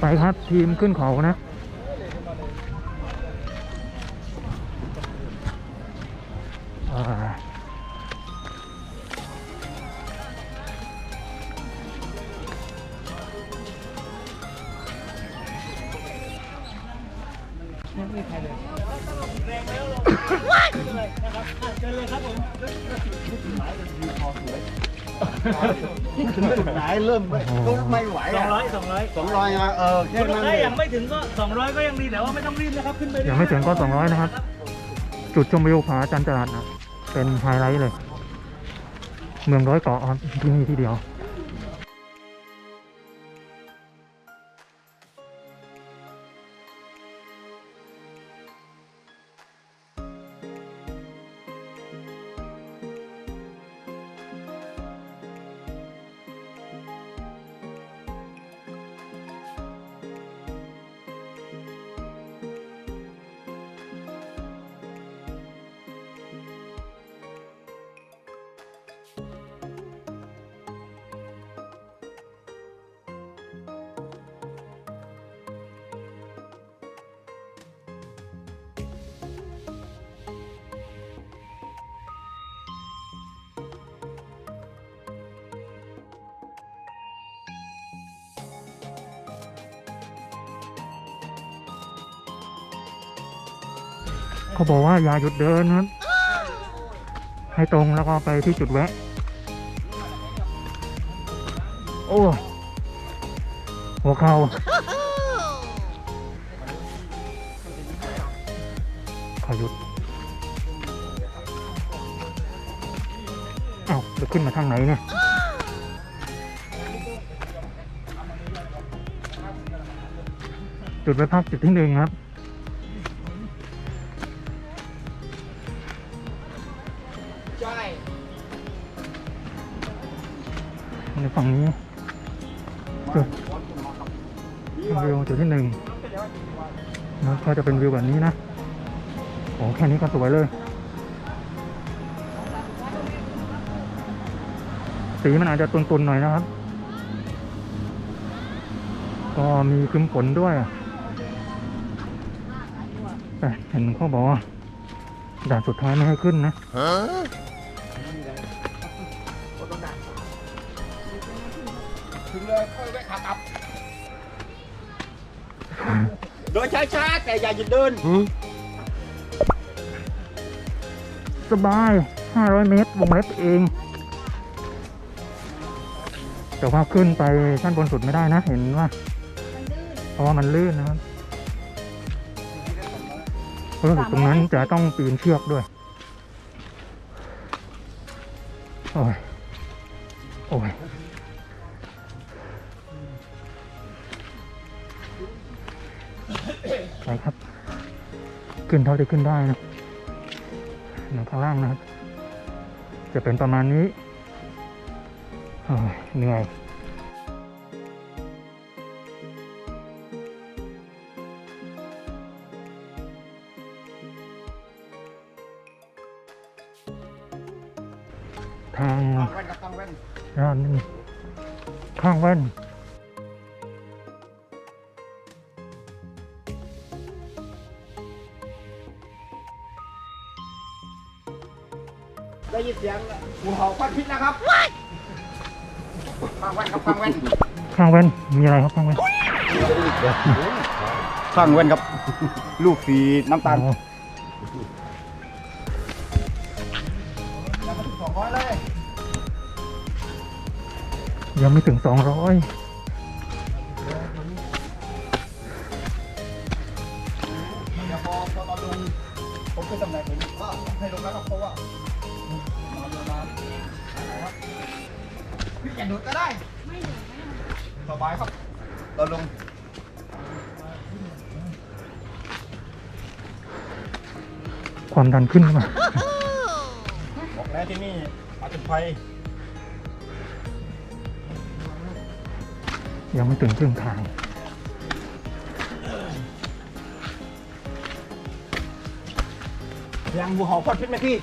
ไปครับทีมขึ้นเขานะ ไหนเริ่มไม่ไม่ไหวสออะงร้อยสองร้อยสองร้อยอะเออแค่คุณลูกนั้นค้าเอยังงไม่ถึงก็สองร้อยก็ยังดีแต่ว่าไม่ต้องรีบนะครับขึ้นไปเรื่อยังไม่ถึงก็200นะครับ จุดชมวิวผาจันจรัสนะเป็นไฮไลท์เลย เมืองร้อยเกาะครับที่นี่ที่เดียว เขาบอกว่าอย่าหยุดเดินนะครับ ให้ตรงแล้วก็ไปที่จุดแวะ โอ้หัวเข่าขอหยุดเอ้าจะขึ้นมาทางไหนเนี่ยจุดไว้พักจุดที่หนึ่งครับ วยเลย สีมันอาจจะตุนๆหน่อยนะครับ ก็มีครึ้มฝนด้วยแต่เห็นเขาบอกว่าด่านสุดท้ายไม่ให้ขึ้นนะถึงเลยค่อยแวะขากลับ โดยช้าๆแต่อย่าหยุดเดิน สบาย 500 เมตรวงเล็บเอง แต่ว่าขึ้นไปชั้นบนสุดไม่ได้นะ เห็นว่า เพราะว่ามันลื่นนะครับเพราะว่าตรงนั้นจะต้องปีนเชือกด้วย โอ้ย โอ้ยไปครับ ขึ้นเท่าที่ขึ้นได้นะ หนังข้างล่างนะครับ จะเป็นประมาณนี้เหนื่อย ได้ยินเสียงหูเห่าควันพิษนะครับตั้งแว่นครับตั้งแว่นข้างแว่นมีอะไรครับข้างแว่นตั้งแว่นครับ ลูกสีน้ำตาลอ๋อสองร้อยเลย ยังไม่ถึงสองร้อย ผมขึ้นตำแหน่งผมก็ให้ลงแล้วครับเพราะว่ามาลงมาครับพี่อย่าหนุดก็ได้สบายครับตอนลงความดันขึ้นมาบอกแล้วที่นี่มาถึงไฟยังไม่ถึงครึ่งทาง ยังบูเห่าควันพิษไหมพี่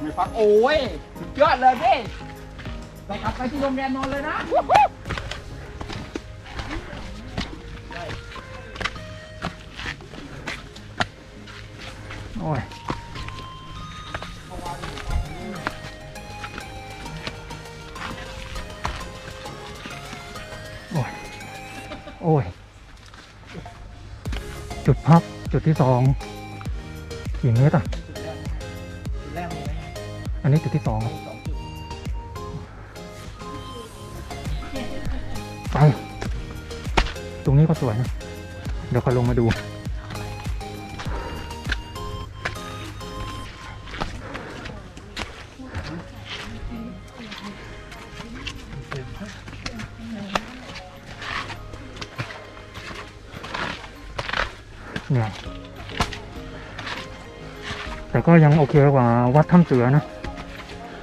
ไม่ฟังโอ้ยสุดยอดเลยพี่ไปกลับไปที่โรงแรมนอนเลยนะ โอ้ยโอ้ย โอ้ย จุดพักจุดที่สองกี่เมตรอะแรกเลยนะอันนี้จุดที่สองอะสองจุดไป ตรงนี้ก็สวยนะ เดี๋ยวขอลงมาดู แต่ก็ยังโอเคกว่าวัดถ้ำเสือนะ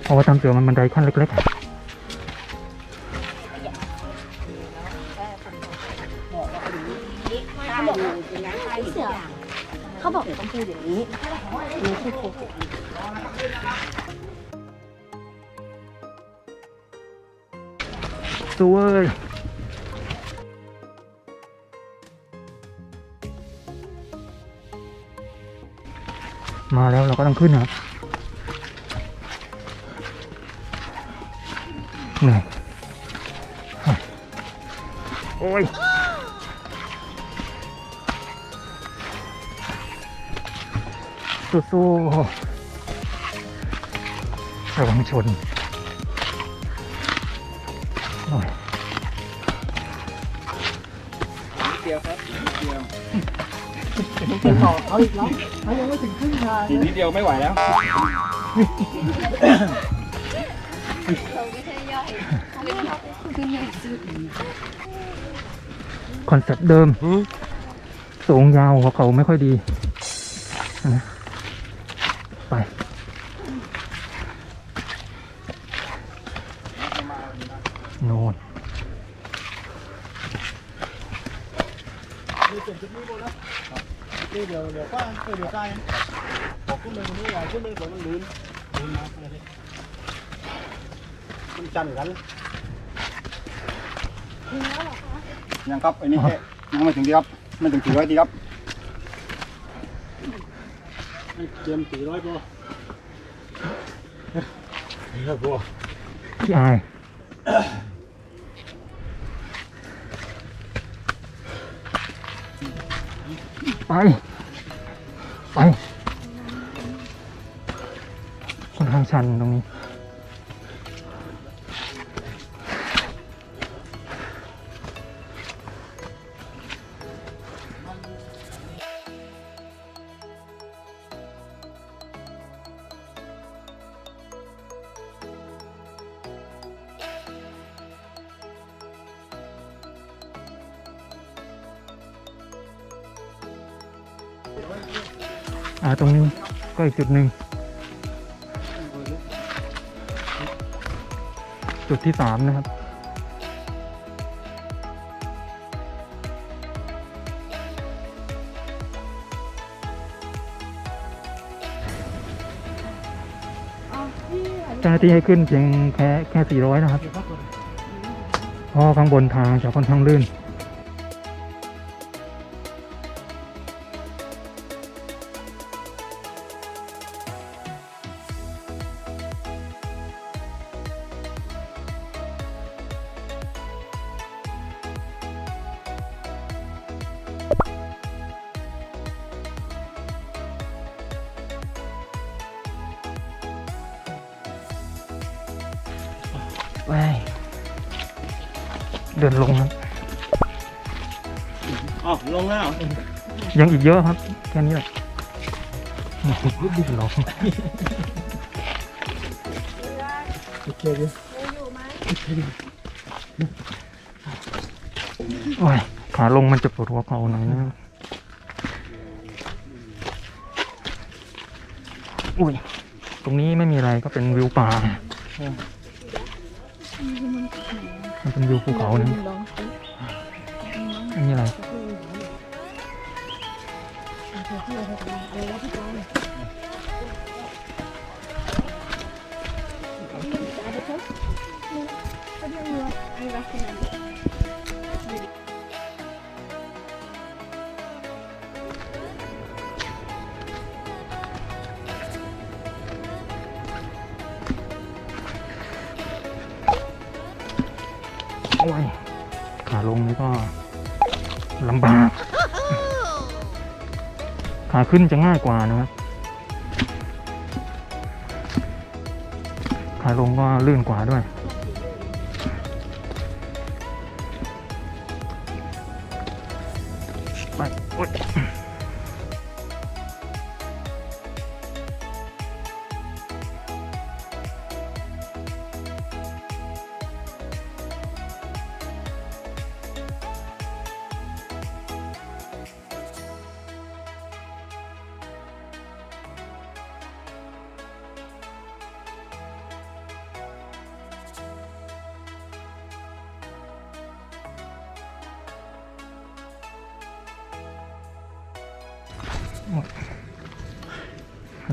เพราะว่าถ้ำเสือมันบันไดขั้นเล็กๆเขาบอกว่าเสือเขาบอกต้องพูดอย่างนี้นี่คือโคหกสวย มาแล้วเราก็ต้องขึ้นนะครับหนื่อยโอ้ยสู้ๆระวังชนหน่อยเดียวครับ เอาอีกแล้วเขายังไม่ถึงครึ่งทางอีกนิดเดียวไม่ไหวแล้วเขาไม่ใช่ย่อยเขาไม่ชอบคือใหญ่สุดคอนเซ็ปต์เดิม สูงยาวหัวเขาไม่ค่อยดีนะไป โน่น เดี๋ยวเดี๋ยวก็เดี๋ยวใกล้บอกขึ้นไปตรงนี้ไว้ขึ้นไปตรงนั้นลื่นลื่นมาเลยมันจันกันยังครับไอ้นี่แค่ยังไม่ถึงดีครับไม่ถึงสี่ร้อยดีครับเตรียมสี่ร้อยพอนี่ครับพอพี่ไปไป ชันตรงนี้ อ่าตรงนี้ก็อีกจุดหนึ่ง จุดที่สามนะครับ เจ้าหน้าที่ให้ขึ้นเพียงแค่แค่ 400 นะครับเพราะข้างบนทางจะค่อนข้างลื่น เดินลงครับอ๋อลงแล้วยังอีกเยอะครับแค่นี้แหละลองโอเคดิโอ้ยขาลงมันจะปวดหัวเข่าหน่อยนะอุ้ยตรงนี้ไม่มีอะไรก็เป็นวิวป่า มันเป็นวิวภูเขานะไม่มีอะไรเ I recommend it. โก็ลำบาก ขาขึ้นจะง่ายกว่านะครับ ขาลงก็ลื่นกว่าด้วย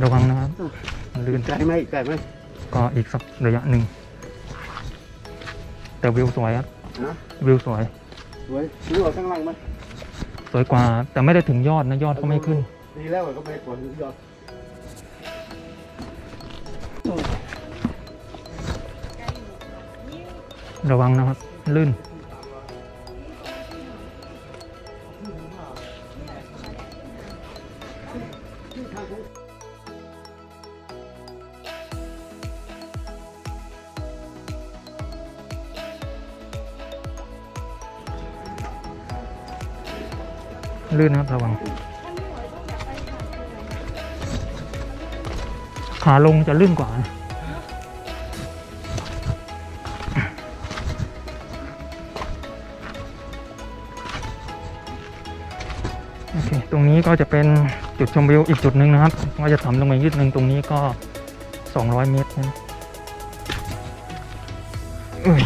ระวังนะครับมันลื่นไกลไหมไกลไหมก็อีกสักระยะหนึ่ง แต่วิวสวยครับนะวิวสวย สวยซื้อเอาข้างล่างไหมสวยกว่า แต่ไม่ได้ถึงยอดนะยอดก็ไม่ขึ้น ดีแล้วก็ไปก่อนยอดระวังนะครับ ลื่น ลื่นนะครับระวังขาลงจะลื่นกว่านะโอเค ตรงนี้ก็จะเป็นจุดชมวิวอีกจุดหนึ่งนะครับ ก็จะต่ำลงมาอีกนิดนึงตรงนี้ก็ 200 เมตรนะเอ้ย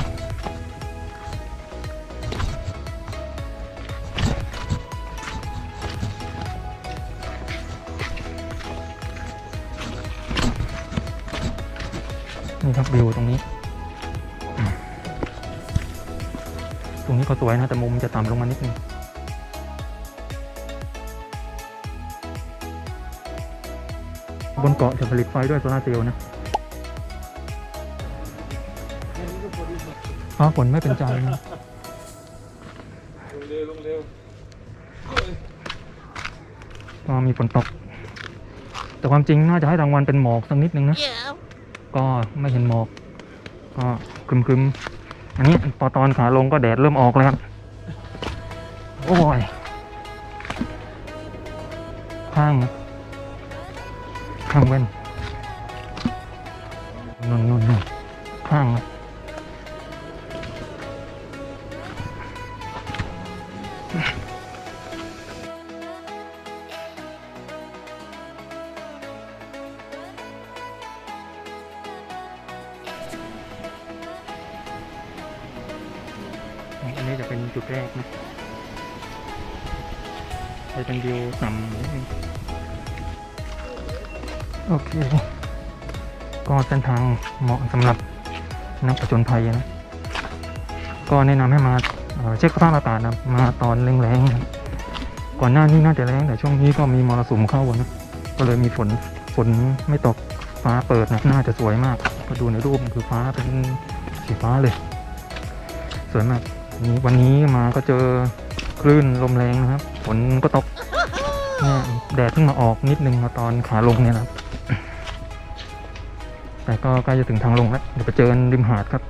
ตรงนี้ก็สวยนะแต่มุมจะต่ำลงมานิดนึงบนเกาะจะผลิตไฟด้วยโซลาร์เซลล์นะฟ้าฝนไม่เป็นใจนะก็มีฝนตก แต่ความจริงน่าจะให้รางวัลเป็นหมอกสักนิดนึงนะ ก็ไม่เห็นหมอก ก็ครึมๆ อันนี้พอตอนขาลงก็แดดเริ่มออกแล้วครับ โอ้ย ข้าง ข้างเว้นนุ่นนุ่นนุ่นข้าง นำนิดนึงโอเค ก็เส้นทางเหมาะสำหรับนักผจญภัยนะ ก็แนะนำให้มาเอ่อเช็คสภาพอากาศนะมาตอนแรงๆนะก่อนหน้านี้น่าจะแรงแต่ช่วงนี้ก็มีมรสุมเข้านะก็เลยมีฝนฝนไม่ตกฟ้าเปิดนะน่าจะสวยมากก็ดูในรูปคือฟ้าเป็นสีฟ้าเลย สวยมากนี่วันนี้มาก็เจอคลื่นลมแรงนะครับฝนก็ตก เนี่ยแดดเพิ่งมาออกนิดนึงมาตอนขาลงเนี่ยนะครับ แต่ก็ใกล้จะถึงทางลงแล้ว เดี๋ยวไปเจอกันริมหาดครับ